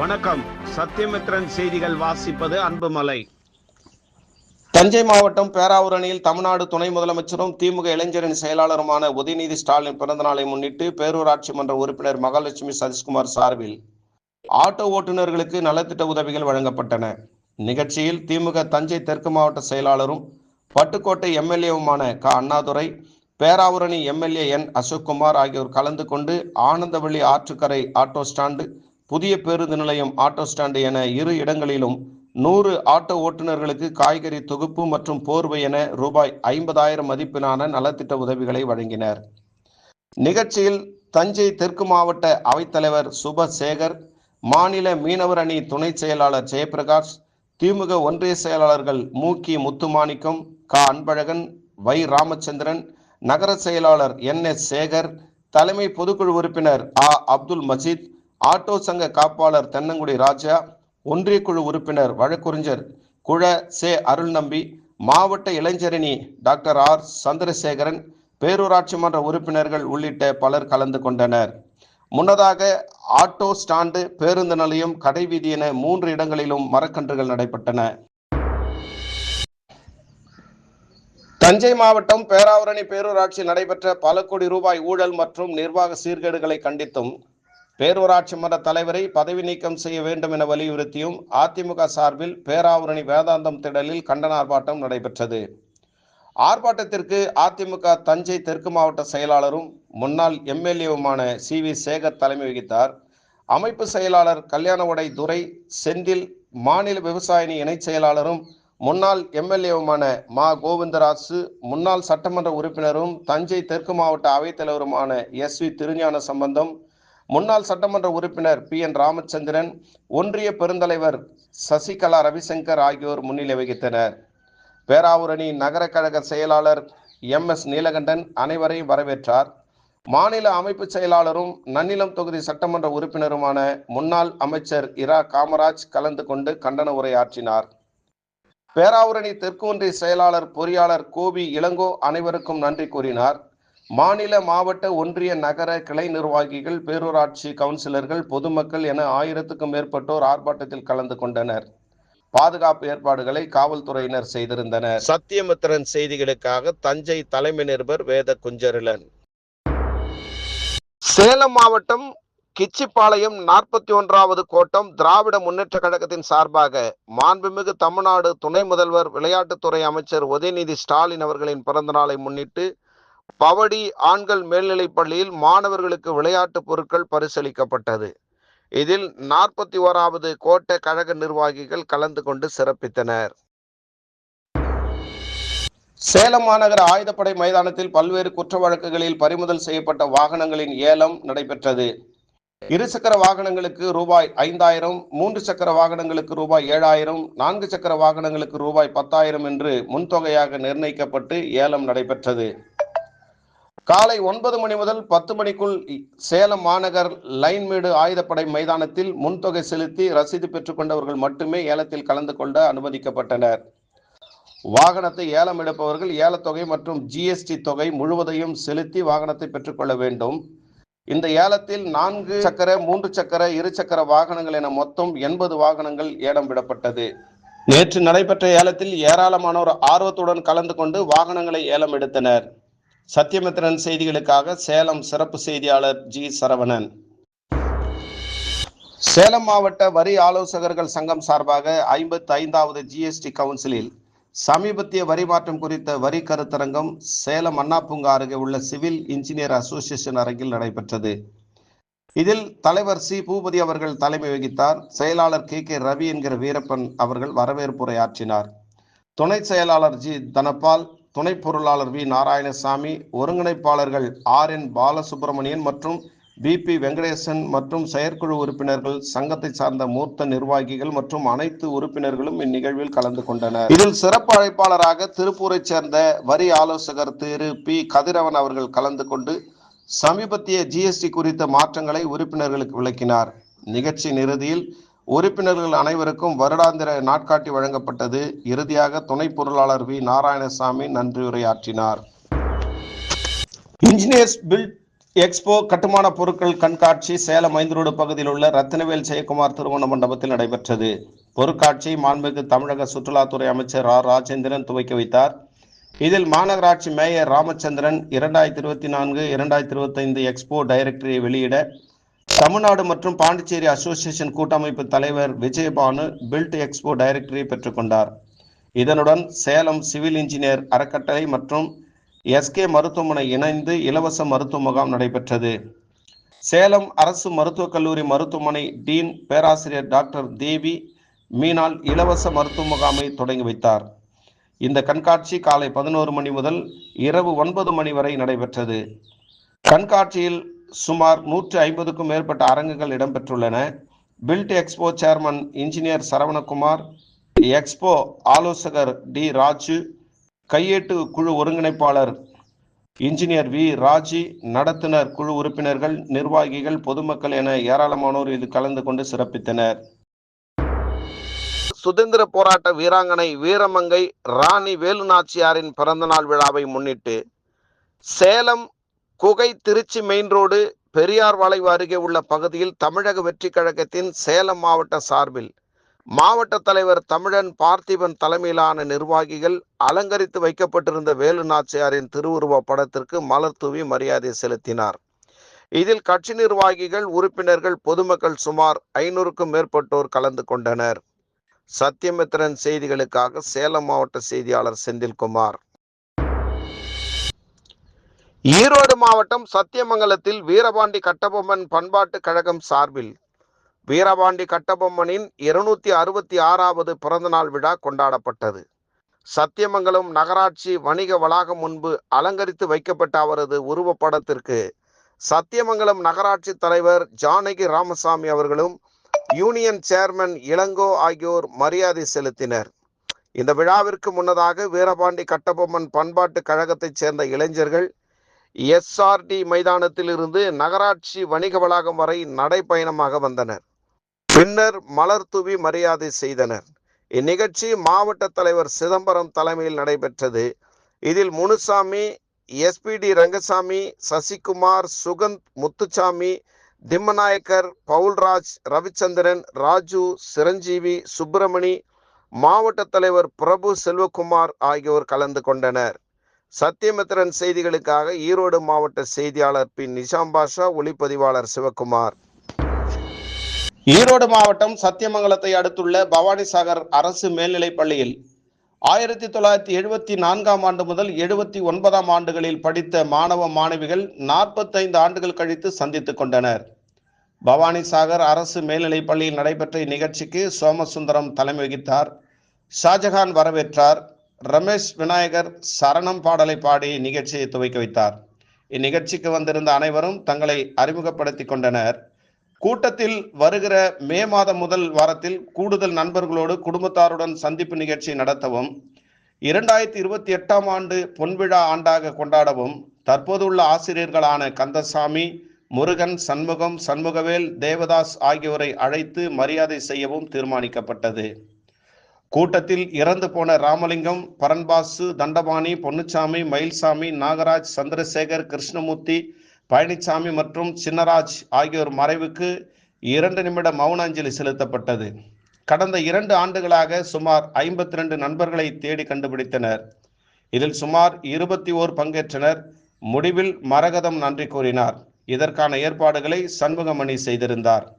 வணக்கம். சத்தியமித்ரன் செய்திகள் வாசிப்பது அன்புமலை. தஞ்சை மாவட்டம் பேராவூரணியில் தமிழ்நாடு துணை முதலமைச்சரும் திமுக இளைஞரின் செயலாளருமான உதயநிதி ஸ்டாலின் பிறந்தநாளை முன்னிட்டு பேரூராட்சி மன்ற உறுப்பினர் மகாலட்சுமி சதீஷ்குமார் சார்பில் ஆட்டோ ஓட்டுநர்களுக்கு நலத்திட்ட உதவிகள் வழங்கப்பட்டன. நிகழ்ச்சியில் திமுக தஞ்சை தெற்கு மாவட்ட செயலாளரும் பட்டுக்கோட்டை எம்எல்ஏவுமான க. Annadurai Peravurani MLA N. Ashokkumar ஆகியோர் கலந்து கொண்டு ஆனந்தவள்ளி ஆற்றுக்கரை ஆட்டோ ஸ்டாண்டு புதிய பேருந்து நிலையம் ஆட்டோ ஸ்டாண்டு என இரு இடங்களிலும் நூறு ஆட்டோ ஓட்டுநர்களுக்கு காய்கறி தொகுப்பு மற்றும் போர்வை என ரூபாய் ஐம்பதாயிரம் மதிப்பிலான நலத்திட்ட உதவிகளை வழங்கினர். நிகழ்ச்சியில் தஞ்சை தெற்கு மாவட்ட அவைத்தலைவர் சுபசேகர் மாநில மீனவர் அணி துணை செயலாளர் ஜெயபிரகாஷ் திமுக ஒன்றிய செயலாளர்கள் மூக்கி முத்துமாணிக்கம் க. அன்பழகன் வை. ராமச்சந்திரன் நகர செயலாளர் என். எஸ். சேகர் தலைமை பொதுக்குழு உறுப்பினர் ஆ. அப்துல் மஜீத் ஆட்டோ சங்க காப்பாளர் தென்னங்குடி ராஜா ஒன்றிய குழு உறுப்பினர் வழக்குரைஞர் குழ. சே. அருள்நம்பி மாவட்ட இளைஞரணி டாக்டர் ஆர். சந்திரசேகரன் பேரூராட்சி மன்ற உறுப்பினர்கள் உள்ளிட்ட பலர் கலந்து கொண்டனர். முன்னதாக ஆட்டோ ஸ்டாண்டு பேருந்து நிலையம் கடைவீதி என மூன்று இடங்களிலும் மரக்கன்றுகள் நடைபெற்றன. தஞ்சை மாவட்டம் பேராவரணி பேரூராட்சியில் நடைபெற்ற பல கோடி ரூபாய் ஊழல் மற்றும் நிர்வாக சீர்கேடுகளை கண்டித்தும் பேரூராட்சி மன்ற தலைவரை பதவி நீக்கம் செய்ய வேண்டும் என வலியுறுத்தியும் அதிமுக சார்பில் பேராவரணி வேதாந்தம் திடலில் கண்டன ஆர்ப்பாட்டம் நடைபெற்றது. ஆர்ப்பாட்டத்திற்கு அதிமுக தஞ்சை தெற்கு மாவட்ட செயலாளரும் முன்னாள் எம்எல்ஏவுமான சி வி சேகர் தலைமை வகித்தார். அமைப்பு செயலாளர் கல்யாணவுடை துரை செந்தில் மாநில விவசாயணி இணைச் செயலாளரும் முன்னாள் எம்எல்ஏவுமான மா கோவிந்தராசு முன்னாள் சட்டமன்ற உறுப்பினரும் தஞ்சை தெற்கு மாவட்ட அவைத்தலைவருமான எஸ் வி திருஞான சம்பந்தம் முன்னாள் சட்டமன்ற உறுப்பினர் பி என் ராமச்சந்திரன் ஒன்றிய பெருந்தலைவர் சசிகலா ரவிசங்கர் ஆகியோர் முன்னிலை வகித்தனர். பேராவூரணி நகர கழக செயலாளர் எம் எஸ் நீலகண்டன் அனைவரையும் வரவேற்றார். மாநில அமைப்பு செயலாளரும் நன்னிலம் தொகுதி சட்டமன்ற உறுப்பினருமான முன்னாள் அமைச்சர் இரா காமராஜ் கலந்து கொண்டு கண்டன உரையாற்றினார். பேராவூரணி தெற்கு ஒன்றிய செயலாளர் பொறியாளர் கோபி இளங்கோ அனைவருக்கும் நன்றி கூறினார். மாநில மாவட்ட ஒன்றிய நகர கிளை நிர்வாகிகள் பேரூராட்சி கவுன்சிலர்கள் பொதுமக்கள் என ஆயிரத்துக்கும் மேற்பட்டோர் ஆர்ப்பாட்டத்தில் கலந்து கொண்டனர். பாதுகாப்பு ஏற்பாடுகளை காவல்துறையினர் செய்திருந்தனர். சத்தியமித்திரன் செய்திகளுக்காக தஞ்சை தலைமை நிருபர் வேத குஞ்சரிலன் சேலம் மாவட்டம் கிச்சிப்பாளையம் நாற்பத்தி ஒன்றாவது கோட்டம் திராவிட முன்னேற்ற கழகத்தின் சார்பாக மாண்புமிகு தமிழ்நாடு துணை முதல்வர் விளையாட்டுத்துறை அமைச்சர் உதயநிதி ஸ்டாலின் அவர்களின் பிறந்தநாளை முன்னிட்டு பவடி ஆண்கள் மேல்நிலைப் பள்ளியில் மாணவர்களுக்கு விளையாட்டு பொருட்கள் பரிசளிக்கப்பட்டது. இதில் நாற்பத்தி ஓராவது கோட்டை கழக நிர்வாகிகள் கலந்து கொண்டு சிறப்பித்தனர். சேலம் மாநகர ஆயுதப்படை மைதானத்தில் பல்வேறு குற்ற வழக்குகளில் பறிமுதல் செய்யப்பட்ட வாகனங்களின் ஏலம் நடைபெற்றது. இருசக்கர வாகனங்களுக்கு ரூபாய் ஐந்தாயிரம் மூன்று சக்கர வாகனங்களுக்கு ரூபாய் ஏழாயிரம் நான்கு சக்கர வாகனங்களுக்கு ரூபாய் பத்தாயிரம் என்று முன்தொகையாக நிர்ணயிக்கப்பட்டு ஏலம் நடைபெற்றது. காலை ஒன்பது மணி முதல் பத்து மணிக்குள் சேலம் மாநகர் லைன்மேடு ஆயுதப்படை மைதானத்தில் முன்தொகை செலுத்தி ரசீது பெற்றுக்கொண்டவர்கள் மட்டுமே ஏலத்தில் கலந்து கொள்ள அனுமதிக்கப்பட்டனர். வாகனத்தை ஏலம் எடுப்பவர்கள் ஏலத்தொகை மற்றும் ஜிஎஸ்டி தொகை முழுவதையும் செலுத்தி வாகனத்தை பெற்றுக்கொள்ள வேண்டும். இந்த ஏலத்தில் நான்கு சக்கர மூன்று சக்கர இரு சக்கர வாகனங்கள் என மொத்தம் எண்பது வாகனங்கள் ஏலம் விடப்பட்டது. நேற்று நடைபெற்ற ஏலத்தில் ஏராளமானோர் ஆர்வத்துடன் கலந்து கொண்டு வாகனங்களை ஏலம் எடுத்தனர். சத்தியமித்திரன் செய்திகளுக்காக சேலம் சிறப்பு செய்தியாளர் ஜி சரவணன். சேலம் மாவட்ட வரி ஆலோசகர்கள் சங்கம் சார்பாக ஐம்பத்தி ஐந்தாவது ஜிஎஸ்டி கவுன்சிலில் சமீபத்திய வரி மாற்றம் குறித்த வரி கருத்தரங்கம் சேலம் அண்ணா பூங்கா அருகே உள்ள சிவில் இன்ஜினியர் அசோசியேஷன் அரங்கில் நடைபெற்றது. இதில் தலைவர் சி. பூபதி அவர்கள் தலைமை வகித்தார். செயலாளர் கே. கே. ரவி என்கிற வீரப்பன் அவர்கள் வரவேற்புரை ஆற்றினார். துணை செயலாளர் ஜி தனபால் துணை பொருளாளர் வி. நாராயணசாமி ஒருங்கிணைப்பாளர்கள் ஆர். என். பாலசுப்ரமணியன் மற்றும் பி பி. வெங்கடேசன் மற்றும் செயற்குழு உறுப்பினர்கள் சங்கத்தை சார்ந்த மூத்த நிர்வாகிகள் மற்றும் அனைத்து உறுப்பினர்களும் இந்நிகழ்வில் கலந்து கொண்டனர். இதில் சிறப்பு அழைப்பாளராக திருப்பூரைச் சேர்ந்த வரி ஆலோசகர் திரு. பி. கதிரவன் அவர்கள் கலந்து கொண்டு சமீபத்திய ஜிஎஸ்டி குறித்த மாற்றங்களை உறுப்பினர்களுக்கு விளக்கினார். நிகழ்ச்சியின் இறுதியில் உறுப்பினர்கள் அனைவருக்கும் வருடாந்திர நாட்காட்டி வழங்கப்பட்டது. இறுதியாக துணை பொருளாளர் வி. நாராயணசாமி நன்றியுரையாற்றினார் இன்ஜினியர்ஸ் பில்ட் எக்ஸ்போ கட்டுமான பொருட்கள் கண்காட்சி சேலம் ஐந்தரோடு பகுதியில் உள்ள ரத்தினவேல் ஜெயக்குமார் திருமண மண்டபத்தில் நடைபெற்றது. பொருட்காட்சி மாண்புமிகு தமிழக சுற்றுலாத்துறை அமைச்சர் ஆர். ராஜேந்திரன் துவக்கி வைத்தார். இதில் மாநகராட்சி மேயர் ராமச்சந்திரன் இரண்டாயிரத்தி இருபத்தி நான்கு இரண்டாயிரத்தி இருபத்தைந்து எக்ஸ்போ டைரக்டரியை வெளியிட தமிழ்நாடு மற்றும் பாண்டிச்சேரி அசோசியேஷன் கூட்டமைப்பு தலைவர் விஜயபானு பில்ட் எக்ஸ்போ டைரக்டரை பெற்றுக்கொண்டார். இதனுடன் சேலம் சிவில் இன்ஜினியர் அறக்கட்டளை மற்றும் எஸ்கே மருத்துவமனை இணைந்து இலவச மருத்துவ முகாம் நடைபெற்றது. சேலம் அரசு மருத்துவக் கல்லூரி மருத்துவமனை டீன் பேராசிரியர் டாக்டர் தேவி மீனால் இலவச மருத்துவ முகாமை தொடங்கி வைத்தார். இந்த கண்காட்சி காலை பதினோரு மணி முதல் இரவு ஒன்பது மணி வரை நடைபெற்றது. கண்காட்சியில் சுமார் நூற்று ஐம்பதுக்கும் மேற்பட்ட அரங்குகள் இடம்பெற்றுள்ளன. Build expo chairman engineer Saravanakumar expo ஆலோசகர் டி ராஜு கையேட்டு குழு ஒருங்கிணைப்பாளர் இன்ஜினியர் வி ராஜி நடத்துனர் குழு உறுப்பினர்கள் நிர்வாகிகள் பொதுமக்கள் என ஏராளமானோர் இது கலந்து கொண்டு சிறப்பித்தனர். சுதந்திர போராட்ட வீராங்கனை வீரமங்கை ராணி வேலுநாச்சியாரின் பிறந்தநாள் விழாவை முன்னிட்டு சேலம் குகை திருச்சி மெயின் ரோடு பெரியார் வளைவு அருகே உள்ள பகுதியில் தமிழக வெற்றி கழகத்தின் சேலம் மாவட்ட சார்பில் மாவட்ட தலைவர் தமிழன் பார்த்திபன் தலைமையிலான நிர்வாகிகள் அலங்கரித்து வைக்கப்பட்டிருந்த வேலு நாச்சியாரின் திருவுருவ படத்திற்கு மலர் தூவி மரியாதை செலுத்தினார். இதில் கட்சி நிர்வாகிகள் உறுப்பினர்கள் பொதுமக்கள் சுமார் ஐநூறுக்கும் மேற்பட்டோர் கலந்து கொண்டனர். சத்தியமித்திரன் செய்திகளுக்காக சேலம் மாவட்ட செய்தியாளர் செந்தில்குமார். ஈரோடு மாவட்டம் சத்தியமங்கலத்தில் வீரபாண்டி கட்டபொம்மன் பண்பாட்டு கழகம் சார்பில் வீரபாண்டி கட்டபொம்மனின் இருநூத்தி அறுபத்தி ஆறாவது பிறந்தநாள் விழா கொண்டாடப்பட்டது. சத்தியமங்கலம் நகராட்சி வணிக வளாகம் முன்பு அலங்கரித்து வைக்கப்பட்ட அவரது உருவப்படத்திற்கு சத்தியமங்கலம் நகராட்சி தலைவர் ஜானகி ராமசாமி அவர்களும் யூனியன் சேர்மன் இளங்கோ ஆகியோர் மரியாதை செலுத்தினர். இந்த விழாவிற்கு முன்னதாக வீரபாண்டி கட்டபொம்மன் பண்பாட்டு கழகத்தைச் சேர்ந்த இளைஞர்கள் எஸ்ஆர்டி மைதானத்தில் இருந்து நகராட்சி வணிக வளாகம் வரை நடைப்பயணமாக வந்தனர். பின்னர் மலர் தூவி மரியாதை செய்தனர். இந்நிகழ்ச்சி மாவட்ட தலைவர் சிதம்பரம் தலைமையில் நடைபெற்றது. இதில் முனுசாமி எஸ்பிடி ரங்கசாமி சசிகுமார் சுகந்த் முத்துசாமி திம்மநாயக்கர் பவுல்ராஜ் ரவிச்சந்திரன் ராஜு சிரஞ்சீவி சுப்பிரமணி மாவட்ட தலைவர் பிரபு செல்வகுமார் ஆகியோர் கலந்து கொண்டனர். சத்தியமித்திரன் செய்திகளுக்காக ஈரோடு மாவட்ட செய்தியாளர் பி. நிஷாம் பாஷா ஒளிப்பதிவாளர் சிவகுமார். ஈரோடு மாவட்டம் சத்தியமங்கலத்தை அடுத்துள்ள பவானிசாகர் அரசு மேல்நிலைப் பள்ளியில் ஆயிரத்தி தொள்ளாயிரத்தி எழுபத்தி நான்காம் ஆண்டு முதல் எழுபத்தி ஒன்பதாம் ஆண்டுகளில் படித்த மாணவ மாணவிகள் நாற்பத்தைந்து ஆண்டுகள் கழித்து சந்தித்துக் கொண்டனர். பவானிசாகர் அரசு மேல்நிலைப் பள்ளியில் நடைபெற்ற இந்நிகழ்ச்சிக்கு சோமசுந்தரம் தலைமை வகித்தார். ஷாஜகான் வரவேற்றார். ரமேஷ் விநாயகர் சரணம் பாடலை பாடி நிகழ்ச்சியை துவக்கி வைத்தார். இந்நிகழ்ச்சிக்கு வந்திருந்த அனைவரும் தங்களை அறிமுகப்படுத்திக் கொண்டனர். கூட்டத்தில் வருகிற மே மாதம் முதல் வாரத்தில் கூடுதல் நண்பர்களோடு குடும்பத்தாருடன் சந்திப்பு நிகழ்ச்சி நடத்தவும் இரண்டாயிரத்தி இருபத்தி எட்டாம் ஆண்டு பொன்விழா ஆண்டாக கொண்டாடவும் தற்போதுள்ள ஆசிரியர்களான கந்தசாமி முருகன் சண்முகம் சண்முகவேல் தேவதாஸ் ஆகியோரை அழைத்து மரியாதை செய்யவும் தீர்மானிக்கப்பட்டது. கூட்டத்தில் இறந்து போன ராமலிங்கம் பரன்பாசு தண்டபாணி பொன்னுச்சாமி மயில்சாமி நாகராஜ் சந்திரசேகர் கிருஷ்ணமூர்த்தி பழனிசாமி மற்றும் சின்னராஜ் ஆகியோர் மறைவுக்கு இரண்டு நிமிட மௌன அஞ்சலி செலுத்தப்பட்டது. கடந்த இரண்டு ஆண்டுகளாக சுமார் ஐம்பத்தி ரெண்டு நண்பர்களை தேடி கண்டுபிடித்தனர். இதில் சுமார் இருபத்தி ஓர் பங்கேற்றனர். முடிவில் மரகதம் நன்றி கூறினார். இதற்கான ஏற்பாடுகளை சண்முகமணி செய்திருந்தார்.